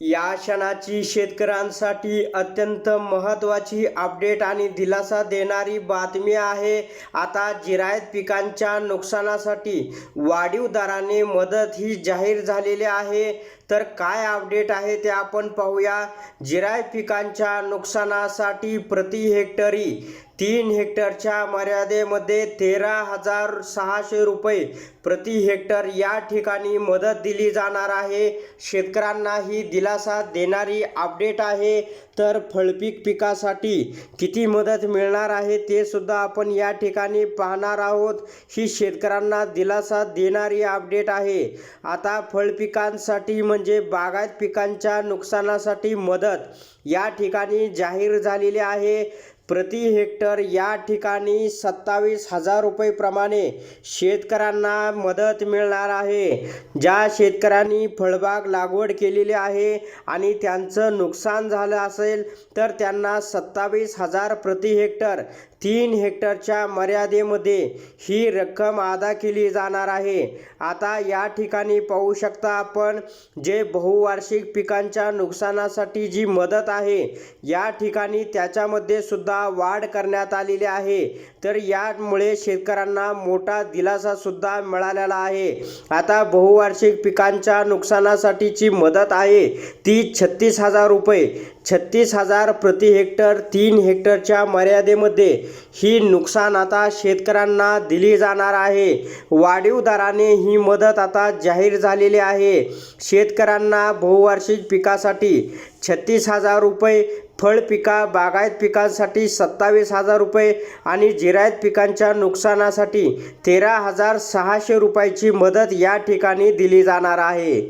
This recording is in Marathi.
या क्षणाची शेतकऱ्यांसाठी अत्यंत महत्त्वाची अपडेट आणि दिलासा देणारी बातमी आहे. आता जिरायत पिकांच्या नुकसानासाठी वाढीव दराने मदत ही जाहीर झालेली आहे. तर काय अपडेट आहे ते आपण पाहूया. जिरायत पिकांच्या नुकसानासाठी प्रति हेक्टरी तीन हेक्टरच्या मर्यादेमध्ये तेरा हजार सहाशे रुपये प्रति हेक्टर या ठिकाणी मदत दिली जाणार आहे. शेतकऱ्यांना ही दिलासा देणारी अपडेट आहे. तर फळपीक पिकासाठी किती मदत मिळणार आहे ते सुद्धा आपण या ठिकाणी पाहणार आहोत. ही शेतकऱ्यांना दिलासा देणारी अपडेट आहे. आता फळपिकांसाठी म्हणजे बागायत पिकांच्या नुकसानासाठी मदत या ठिकाणी जाहीर झालेली आहे. प्रति हेक्टर या ठिकाणी सत्तावीस हजार रुपयेप्रमाणे शेतकऱ्यांना मदत मिळणार आहे. ज्या शेतकऱ्यांनी फळबाग लागवड केलेली आहे आणि त्यांचं नुकसान झालं असेल तर त्यांना सत्तावीस हजार प्रति हेक्टर तीन हेक्टरच्या मर्यादेमध्ये ही रक्कम अदा केली जाणार आहे. आता या ठिकाणी पाहू शकता आपण जे बहुवार्षिक पिकांच्या नुकसानासाठी जी मदत आहे या ठिकाणी त्याच्यामध्ये सुद्धा वाढ करण्यात आलेली आहे. तर यामुळे शेतकऱ्यांना मोठा दिलासा सुद्धा मिळालेला आहे. आता बहुवार्षिक पिकांच्या नुकसानासाठीची मदत आहे. ती छत्तीस हजार रुपये. छत्तीस हजार प्रति हेक्टर तीन हेक्टरच्या मर्यादेमध्ये ही नुकसान आता शेतकऱ्यांना दिली जाणार आहे. वाढीव दराने ही मदत आता जाहीर झालेली आहे. शेतकऱ्यांना बहुवार्षिक पिकासाठी छत्तीस हजार रुपये फळ पिका बागायत पिकांसाठी सत्तावीस हजार रुपये आणि जिरायत पिकांच्या नुकसानासाठी तेरा हजार सहाशे रुपयाची मदत या ठिकाणी दिली जाणार आहे.